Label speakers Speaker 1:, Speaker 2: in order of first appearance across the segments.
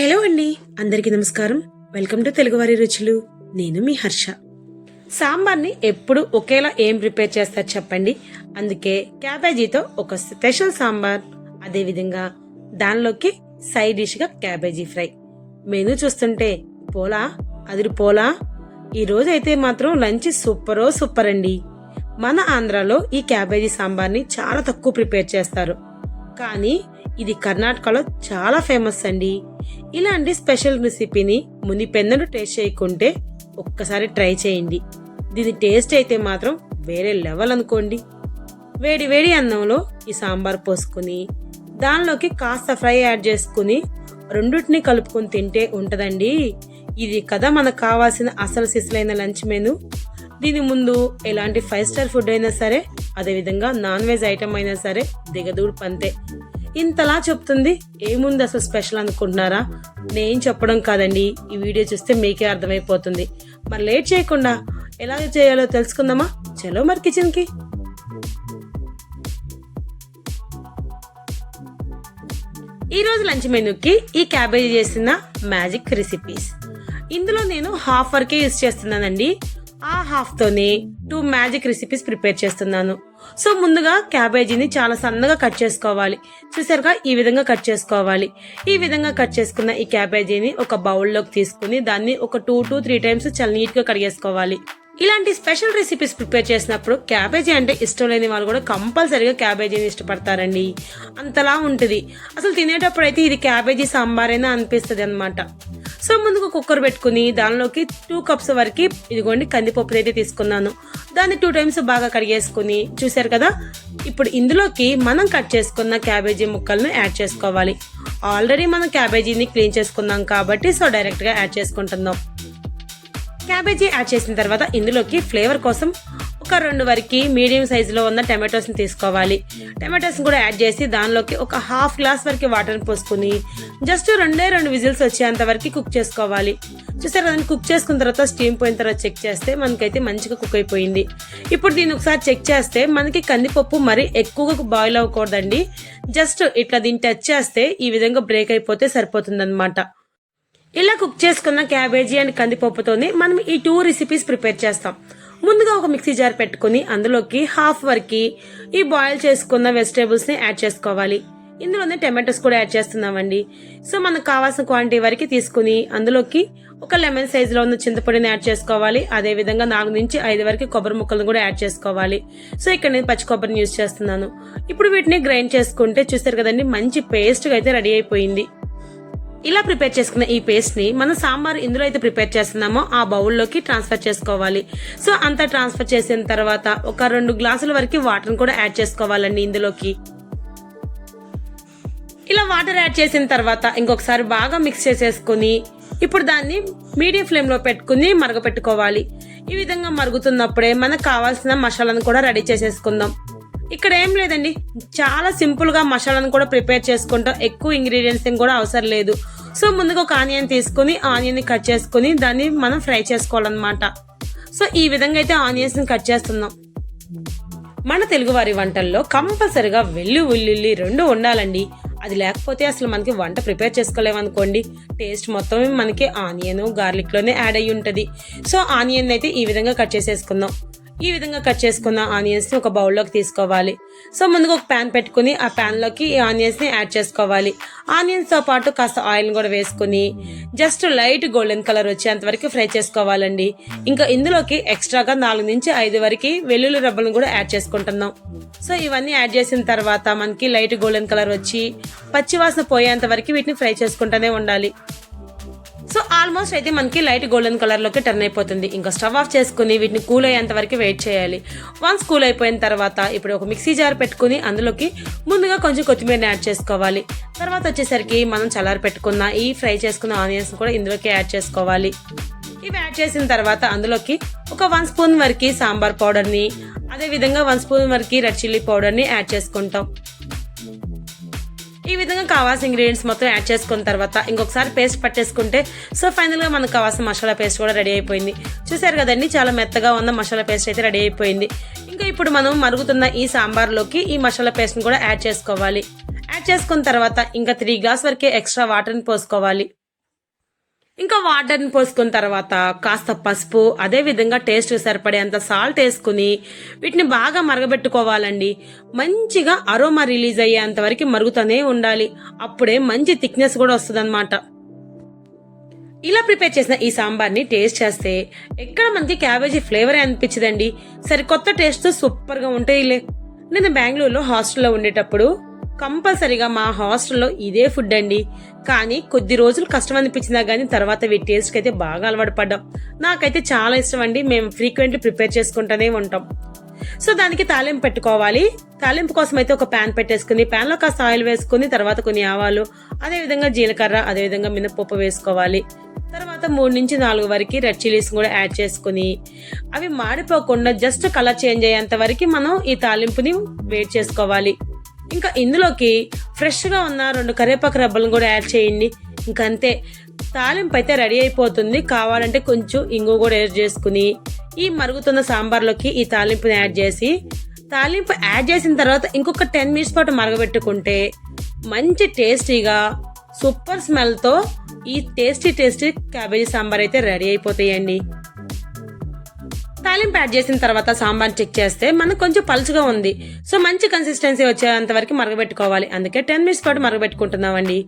Speaker 1: Hello అండి అందరికీ నమస్కారం. వెల్కమ్ టు తెలుగువారి రుచులు. నేను మీ హర్ష. సాంబార్ని ఎప్పుడు ఒకేలా ఏం ప్రిపేర్ చేస్తారు చెప్పండి? అందుకే క్యాబేజీతో ఒక స్పెషల్ సాంబార్. అదేవిధంగా దానిలోకి సైడ్ డిష్గా క్యాబేజీ ఫ్రై. మెను చూస్తుంటే పోలా అదిరి పోలా. ఈరోజు అయితే మాత్రం లంచ్ సూపరో సూపర్ అండి మన ఆంధ్రాలో ఈ క్యాబేజీ సాంబార్ని చాలా తక్కువ ప్రిపేర్ చేస్తారు. కానీ ఇది కర్ణాటకలో చాలా ఫేమస్ అండి. ఇలాంటి స్పెషల్ రెసిపీని మునిపెన్నడు టేస్ట్ చేయకుంటే ఒక్కసారి ట్రై చేయండి. దీని టేస్ట్ అయితే మాత్రం వేరే లెవెల్ అనుకోండి. వేడి వేడి అన్నంలో ఈ సాంబార్ పోసుకుని దానిలోకి కాస్త ఫ్రై యాడ్ చేసుకుని రెండింటిని కలుపుకొని తింటే ఉంటుందండి. ఇది కదా మనకు కావాల్సిన అసలు సిసలైన లంచ్ మెను. దీని ముందు ఎలాంటి ఫైవ్ స్టార్ ఫుడ్ అయినా సరే అదేవిధంగా నాన్ వెజ్ ఐటమ్ అయినా సరే దిగదూడు పంతే. ఇంతలా చెప్తుంది ఏముంది అసలు స్పెషల్ అనుకుంటున్నారా? నేను చెప్పడం కాదండి ఈ వీడియో చూస్తే మీకే అర్థమైపోతుంది. మరి లేట్ చేయకుండా ఎలా చేయాలో తెలుసుకుందామా? చలో మరి కిచెన్కి. ఈరోజు లంచ్ మెనూకి ఈ క్యాబేజీ చేసిన మ్యాజిక్ రెసిపీస్ ఇందులో నేను హాఫ్ వరకే యూస్ చేస్తున్నానండి. ఆ హాఫ్తోనే టూ మ్యాజిక్ రెసిపీస్ ప్రిపేర్ చేస్తున్నాను. సో ముందుగా క్యాబేజీని చాలా సన్నగా కట్ చేసుకోవాలి. చూసారుగా? ఈ విధంగా కట్ చేసుకోవాలి. ఈ విధంగా కట్ చేసుకున్న ఈ క్యాబేజీని ఒక బౌల్లోకి తీసుకుని దాన్ని ఒక టూ టు త్రీ టైమ్స్ చాలా నీట్గా కడిగేసుకోవాలి. ఇలాంటి స్పెషల్ రెసిపీస్ ప్రిపేర్ చేసినప్పుడు క్యాబేజీ అంటే ఇష్టం లేని వాళ్ళు కూడా కంపల్సరీగా క్యాబేజీని ఇష్టపడతారండి. అంతలా ఉంటుంది. అసలు తినేటప్పుడు అయితే ఇది క్యాబేజీ సాంబారేనా అనిపిస్తుంది అనమాట సో ముందుకు కుక్కర్ పెట్టుకుని దానిలోకి టూ కప్స్ వరకు ఇదిగోండి కందిపప్పు అయితే తీసుకున్నాను. దాన్ని టూ టైమ్స్ బాగా కడిగేసుకుని చూసారు కదా? ఇప్పుడు ఇందులోకి మనం కట్ చేసుకున్న క్యాబేజీ ముక్కలను యాడ్ చేసుకోవాలి. ఆల్రెడీ మనం క్యాబేజీని క్లీన్ చేసుకున్నాం కాబట్టి సో డైరెక్ట్గా యాడ్ చేసుకుంటున్నాం. క్యాబేజీ యాడ్ చేసిన తర్వాత ఇందులోకి ఫ్లేవర్ కోసం ఒక రెండు వరకు మీడియం సైజులో ఉన్న టమాటోస్ని తీసుకోవాలి. టమాటోస్ని కూడా యాడ్ చేసి దానిలోకి ఒక హాఫ్ గ్లాస్ వరకు వాటర్ని పోసుకుని జస్ట్ రెండే రెండు విజిల్స్ వచ్చేంత వరకు కుక్ చేసుకోవాలి. చూసారు కదండి కుక్ చేసుకున్న తర్వాత స్టీమ్ పోయిన తర్వాత చెక్ చేస్తే మనకైతే మంచిగా కుక్ అయిపోయింది. ఇప్పుడు దీన్ని ఒకసారి చెక్ చేస్తే మనకి కందిపప్పు మరి ఎక్కువగా బాయిల్ అవ్వకూడదండి. జస్ట్ ఇట్లా దీన్ని టచ్ చేస్తే ఈ విధంగా బ్రేక్ అయిపోతే సరిపోతుంది ఇలా కుక్ చేసుకున్న క్యాబేజీ అండ్ కందిపప్పుతోనే మనం ఈ టూ రెసిపీస్ ప్రిపేర్ చేస్తాం. ముందుగా ఒక మిక్సీ జార్ పెట్టుకుని అందులోకి హాఫ్ వరకు ఈ బాయిల్ చేసుకున్న వెజిటేబుల్స్ని యాడ్ చేసుకోవాలి. ఇందులోనే టమాటోస్ కూడా యాడ్ చేస్తున్నామండి. సో మనకు కావాల్సిన క్వాంటిటీ వరకు తీసుకుని అందులోకి ఒక లెమన్ సైజ్లో ఉన్న చింతపొడిని యాడ్ చేసుకోవాలి. అదే విధంగా నాలుగు నుంచి ఐదు వరకు కొబ్బరి ముక్కలను కూడా యాడ్ చేసుకోవాలి. సో ఇక్కడ నేను పచ్చి కొబ్బరిని యూజ్ చేస్తున్నాను. ఇప్పుడు వీటిని గ్రైండ్ చేసుకుంటే చూస్తారు కదండి మంచి పేస్ట్ అయితే రెడీ అయిపోయింది. ఇలా ప్రిపేర్ చేసుకున్న ఈ పేస్ట్ని మనం సాంబార్ ఇందులో అయితే ప్రిపేర్ చేస్తున్నామో ఆ బౌల్లోకి ట్రాన్స్ఫర్ చేసుకోవాలి. సో అంతా ట్రాన్స్ఫర్ చేసిన తర్వాత ఒక రెండు గ్లాసుల వరకు వాటర్ కూడా యాడ్ చేసుకోవాలండి ఇందులోకి. ఇలా వాటర్ యాడ్ చేసిన తర్వాత ఇంకొకసారి బాగా మిక్స్ చేసేసుకుని ఇప్పుడు దాన్ని మీడియం ఫ్లేమ్లో పెట్టుకుని మరగపెట్టుకోవాలి. ఈ విధంగా మరుగుతున్నప్పుడే మనకు కావాల్సిన మసాలాను కూడా రెడీ చేసేసుకుందాం. ఇక్కడ ఏం లేదండి చాలా సింపుల్గా మసాలాను కూడా ప్రిపేర్ చేసుకుంటాం. ఎక్కువ ఇంగ్రీడియంట్స్ కూడా అవసరం లేదు. సో ముందుగా ఒక ఆనియన్ తీసుకుని ఆనియన్ని కట్ చేసుకుని దాన్ని మనం ఫ్రై చేసుకోవాలన్నమాట. సో ఈ విధంగా అయితే ఆనియన్స్ని కట్ చేస్తున్నాం. మన తెలుగువారి వంటల్లో కంపల్సరిగా వెల్లు ఉల్లిల్లి రెండు ఉండాలండి. అది లేకపోతే అసలు మనకి వంట ప్రిపేర్ చేసుకోలేమనుకోండి. టేస్ట్ మొత్తం మనకి ఆనియన్ గార్లిక్లోనే యాడ్ అయ్యి ఉంటుంది. సో ఆనియన్ అయితే ఈ విధంగా కట్ చేసేసుకుందాం. ఈ విధంగా కట్ చేసుకున్న ఆనియన్స్ని ఒక బౌల్లోకి తీసుకోవాలి. సో ముందుగా ఒక ప్యాన్ పెట్టుకుని ఆ ప్యాన్లోకి ఈ ఆనియన్స్ని యాడ్ చేసుకోవాలి. ఆనియన్స్తో పాటు కాస్త ఆయిల్ కూడా వేసుకుని జస్ట్ లైట్ గోల్డెన్ కలర్ వచ్చేంత వరకు ఫ్రై చేసుకోవాలండి. ఇంకా ఇందులోకి ఎక్స్ట్రాగా నాలుగు నుంచి ఐదు వరకు వెల్లుల్లి రబ్బలను కూడా యాడ్ చేసుకుంటున్నాం. సో ఇవన్నీ యాడ్ చేసిన తర్వాత మనకి లైట్ గోల్డెన్ కలర్ వచ్చి పచ్చివాసన పోయేంత వరకు వీటిని ఫ్రై చేసుకుంటూనే ఉండాలి. సో ఆల్మోస్ట్ అయితే మనకి లైట్ గోల్డెన్ కలర్లోకి టర్న్ అయిపోతుంది. ఇంకా స్టవ్ ఆఫ్ చేసుకుని వీటిని కూల్ అయ్యేంత వరకు వెయిట్ చేయాలి. వన్స్ కూల్ అయిపోయిన తర్వాత ఇప్పుడు ఒక మిక్సీ జార్ పెట్టుకుని అందులోకి ముందుగా కొంచెం కొత్తిమీరని యాడ్ చేసుకోవాలి. తర్వాత వచ్చేసరికి మనం చల్లారి పెట్టుకున్న ఈ ఫ్రై చేసుకున్న ఆనియన్స్ కూడా ఇందులోకి యాడ్ చేసుకోవాలి. ఇవి యాడ్ చేసిన తర్వాత అందులోకి ఒక వన్ స్పూన్ వరకు సాంబార్ పౌడర్ని అదే విధంగా వన్ స్పూన్ వరకు రెడ్ చిల్లీ పౌడర్ని యాడ్ చేసుకుంటాం. ఈ విధంగా కావాల్సిన ఇంగ్రీడియంట్స్ మొత్తం యాడ్ చేసుకున్న తర్వాత ఇంకొకసారి పేస్ట్ పట్టేసుకుంటే సో ఫైనల్గా మనకు కావాల్సిన మసాలా పేస్ట్ కూడా రెడీ అయిపోయింది. చూసారు కదండి చాలా మెత్తగా ఉన్న మసాలా పేస్ట్ అయితే రెడీ అయిపోయింది. ఇంకా ఇప్పుడు మనం మరుగుతున్న ఈ సాంబార్లోకి ఈ మసాలా పేస్ట్ని కూడా యాడ్ చేసుకోవాలి. యాడ్ చేసుకున్న తర్వాత ఇంకా త్రీ గ్లాస్ వరకే ఎక్స్ట్రా వాటర్ని పోసుకోవాలి. ఇంకా వాటర్ని పోసుకున్న తర్వాత కాస్త పసుపు అదే విధంగా టేస్ట్ సరిపడేంత సాల్ట్ వేసుకుని వీటిని బాగా మరగబెట్టుకోవాలండి. మంచిగా అరోమా రిలీజ్ అయ్యేంత వరకు మరుగుతూనే ఉండాలి. అప్పుడే మంచి థిక్నెస్ కూడా వస్తుంది ఇలా ప్రిపేర్ చేసిన ఈ సాంబార్ని టేస్ట్ చేస్తే ఎక్కడ మనకి క్యాబేజీ ఫ్లేవర్ అనిపించదండి. సరే కొత్త టేస్ట్ సూపర్గా ఉంటాయిలే. నేను బెంగళూరులో హాస్టల్లో ఉండేటప్పుడు కంపల్సరీగా మా హాస్టల్లో ఇదే ఫుడ్ అండి. కానీ కొద్ది రోజులు కష్టం అనిపించినా కానీ తర్వాత వీటి టేస్ట్కి అయితే బాగా అలవాటు పడ్డాం. నాకైతే చాలా ఇష్టం అండి. మేము ఫ్రీక్వెంట్లీ ప్రిపేర్ చేసుకుంటూనే ఉంటాం. సో దానికి తాలింపు పెట్టుకోవాలి. తాలింపు కోసం అయితే ఒక ప్యాన్ పెట్టేసుకుని ప్యాన్లో కాస్త ఆయిల్ వేసుకుని తర్వాత కొన్ని ఆవాలు అదే విధంగా జీలకర్ర అదే విధంగా మినపప్పు వేసుకోవాలి. తర్వాత మూడు నుంచి నాలుగు వరకు రెడ్ చిల్లీస్ కూడా యాడ్ చేసుకుని అవి మాడిపోకుండా జస్ట్ కలర్ చేంజ్ అయ్యేంత వరకు మనం ఈ తాలింపుని వేడి చేసుకోవాలి. ఇంకా ఇందులోకి ఫ్రెష్గా ఉన్న రెండు కరివేపాకు రబ్బలను కూడా యాడ్ చేయండి. ఇంకంతే అంతే. తాలింపు అయితే రెడీ అయిపోతుంది. కావాలంటే కొంచెం ఇంగు కూడా యాడ్ చేసుకుని ఈ మరుగుతున్న సాంబార్లోకి ఈ తాలింపుని యాడ్ చేసి తాలింపు యాడ్ చేసిన తర్వాత ఇంకొక టెన్ మినిట్స్ పాటు మరగబెట్టుకుంటే మంచి టేస్టీగా సూపర్ స్మెల్తో ఈ టేస్టీ టేస్టీ క్యాబేజీ సాంబార్ అయితే రెడీ అయిపోతాయండి. తాలింపు యాడ్ చేసిన తర్వాత సాంబార్ చెక్ చేస్తే మనకు కొంచెం పలుచగా ఉంది. సో మంచి కన్సిస్టెన్సీ వచ్చేంత వరకు మరగబెట్టుకోవాలి. అందుకే టెన్ మినిట్స్ పాటు మరగబెట్టుకుంటున్నామండి.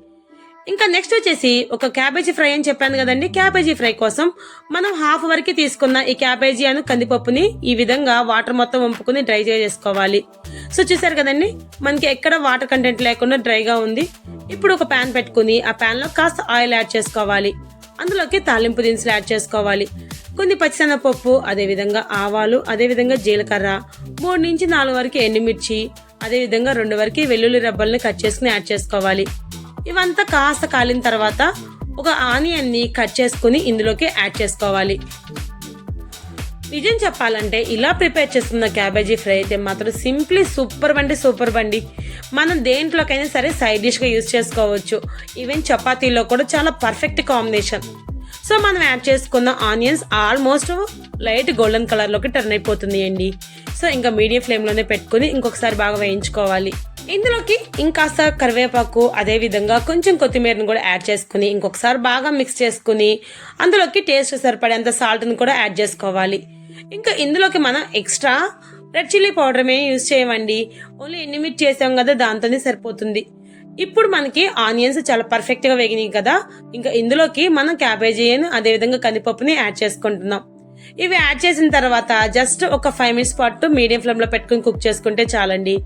Speaker 1: ఇంకా నెక్స్ట్ వచ్చేసి ఒక క్యాబేజీ ఫ్రై అని చెప్పాను కదండి. క్యాబేజీ ఫ్రై కోసం మనం హాఫ్ వరకు తీసుకున్న ఈ క్యాబేజీ అను కందిపప్పుని ఈ విధంగా వాటర్ మొత్తం వంపుకుని డ్రై చేసుకోవాలి. సో చూసారు కదండి? మనకి ఎక్కడ వాటర్ కంటెంట్ లేకుండా డ్రైగా ఉంది. ఇప్పుడు ఒక ప్యాన్ పెట్టుకుని ఆ ప్యాన్లో కాస్త ఆయిల్ యాడ్ చేసుకోవాలి. అందులోకి తాలింపు దినుసులు యాడ్ చేసుకోవాలి. కొన్ని పచ్చిసెనగపప్పు అదేవిధంగా ఆవాలు అదేవిధంగా జీలకర్ర. మూడు నుంచి నాలుగు వరకు ఎండుమిర్చి అదేవిధంగా రెండు వరకు వెల్లుల్లి రబ్బల్ని కట్ చేసుకుని యాడ్ చేసుకోవాలి. ఇవంతా కాస్త కాలిన తర్వాత ఒక ఆనియన్ని కట్ చేసుకుని ఇందులోకి యాడ్ చేసుకోవాలి. నిజం చెప్పాలంటే ఇలా ప్రిపేర్ చేస్తున్న క్యాబేజీ ఫ్రై అయితే మాత్రం సింప్లీ సూపర్ బండి సూపర్ బండి మనం దేంట్లోకైనా సరే సైడ్ డిష్గా యూజ్ చేసుకోవచ్చు. ఈవెన్ చపాతీలో కూడా చాలా పర్ఫెక్ట్ కాంబినేషన్ సో మనం యాడ్ చేసుకున్న ఆనియన్స్ ఆల్మోస్ట్ లైట్ గోల్డెన్ కలర్లోకి టర్న్ అయిపోతుంది అండి. సో ఇంకా మీడియం ఫ్లేమ్లోనే పెట్టుకుని ఇంకొకసారి బాగా వేయించుకోవాలి. ఇందులోకి ఇంకాస్త కరివేపాకు అదే విధంగా కొంచెం కొత్తిమీరని కూడా యాడ్ చేసుకుని ఇంకొకసారి బాగా మిక్స్ చేసుకుని అందులోకి టేస్ట్ సరిపడేంత సాల్ట్ని కూడా యాడ్ చేసుకోవాలి. ఇంకా ఇందులోకి మనం ఎక్స్ట్రా రెడ్ చిల్లీ పౌడర్ మేము యూజ్ చేయమండి. ఓన్లీ ఎన్నిమిట్ చేసాం కదా దాంతోనే సరిపోతుంది. ఇప్పుడు మనకి ఆనియన్స్ చాలా పర్ఫెక్ట్గా వేగినాయి కదా ఇంకా ఇందులోకి మనం క్యాబేజీని అదే విధంగా కందిపప్పుని యాడ్ చేసుకుంటున్నాం. ఇవి యాడ్ చేసిన తర్వాత జస్ట్ ఒక ఫైవ్ మినిట్స్ పాటు మీడియం ఫ్లేమ్లో పెట్టుకుని కుక్ చేసుకుంటే చాలండి.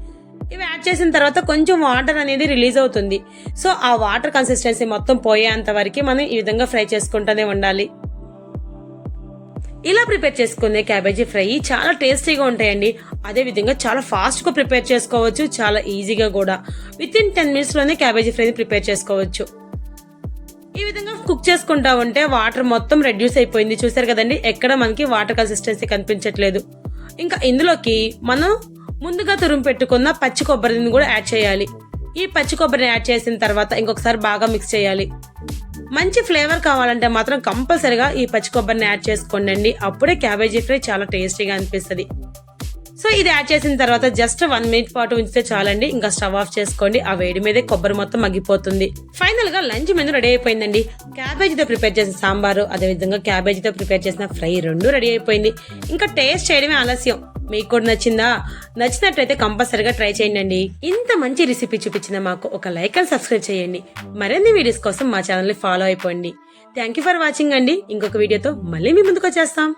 Speaker 1: ఇవి యాడ్ చేసిన తర్వాత కొంచెం వాటర్ అనేది రిలీజ్ అవుతుంది. సో ఆ వాటర్ కన్సిస్టెన్సీ మొత్తం పోయేంత వరకు మనం ఈ విధంగా ఫ్రై చేసుకుంటూనే ఉండాలి. ఇలా ప్రిపేర్ చేసుకునే క్యాబేజీ ఫ్రై చాలా టేస్టీగా ఉంటాయండి. అదే విధంగా చాలా ఫాస్ట్గా ప్రిపేర్ చేసుకోవచ్చు చాలా ఈజీగా కూడా. విత్ ఇన్ టెన్ మినిట్స్లోనే క్యాబేజీ ఫ్రైని ప్రిపేర్ చేసుకోవచ్చు. ఈ విధంగా కుక్ చేసుకుంటా ఉంటే వాటర్ మొత్తం రెడ్యూస్ అయిపోయింది. చూసారు కదండి? ఎక్కడ మనకి వాటర్ కన్సిస్టెన్సీ కనిపించట్లేదు. ఇంకా ఇందులోకి మనం ముందుగా తురుము పెట్టుకున్న పచ్చి కొబ్బరిని కూడా యాడ్ చేయాలి. ఈ పచ్చి కొబ్బరిని యాడ్ చేసిన తర్వాత ఇంకొకసారి బాగా మిక్స్ చేయాలి. మంచి ఫ్లేవర్ కావాలంటే మాత్రం కంపల్సరిగా ఈ పచ్చి కొబ్బరిని యాడ్ చేసుకోండి అప్పుడే క్యాబేజీ ఫ్రై చాలా టేస్టీగా అనిపిస్తుంది. సో ఇది యాడ్ చేసిన తర్వాత జస్ట్ వన్ మినిట్ పాటు ఉంచితే చాలండి. ఇంకా స్టవ్ ఆఫ్ చేసుకోండి. ఆ వేడి మీదే కొబ్బరి మొత్తం మగ్గిపోతుంది. ఫైనల్గా లంచ్ మెనూ రెడీ అయిపోయిందండి. క్యాబేజీతో ప్రిపేర్ చేసిన సాంబారు అదే విధంగా క్యాబేజీతో ప్రిపేర్ చేసిన ఫ్రై రెండు రెడీ అయిపోయింది. ఇంకా టేస్ట్ చేయడమే ఆలస్యం. మీకు కూడా నచ్చిందా? నచ్చినట్లయితే కంపల్సరీగా ట్రై చేయండి. ఇంత మంచి రెసిపీ చూపించిన మాకు ఒక లైక్ అండ్ సబ్స్క్రైబ్ చేయండి. మరిన్ని వీడియోస్ కోసం మా ఛానల్ని ఫాలో అయిపోండి. థ్యాంక్ యూ ఫర్ వాచింగ్ అండి. ఇంకొక వీడియోతో మళ్ళీ మీ ముందుకు వచ్చేస్తాం.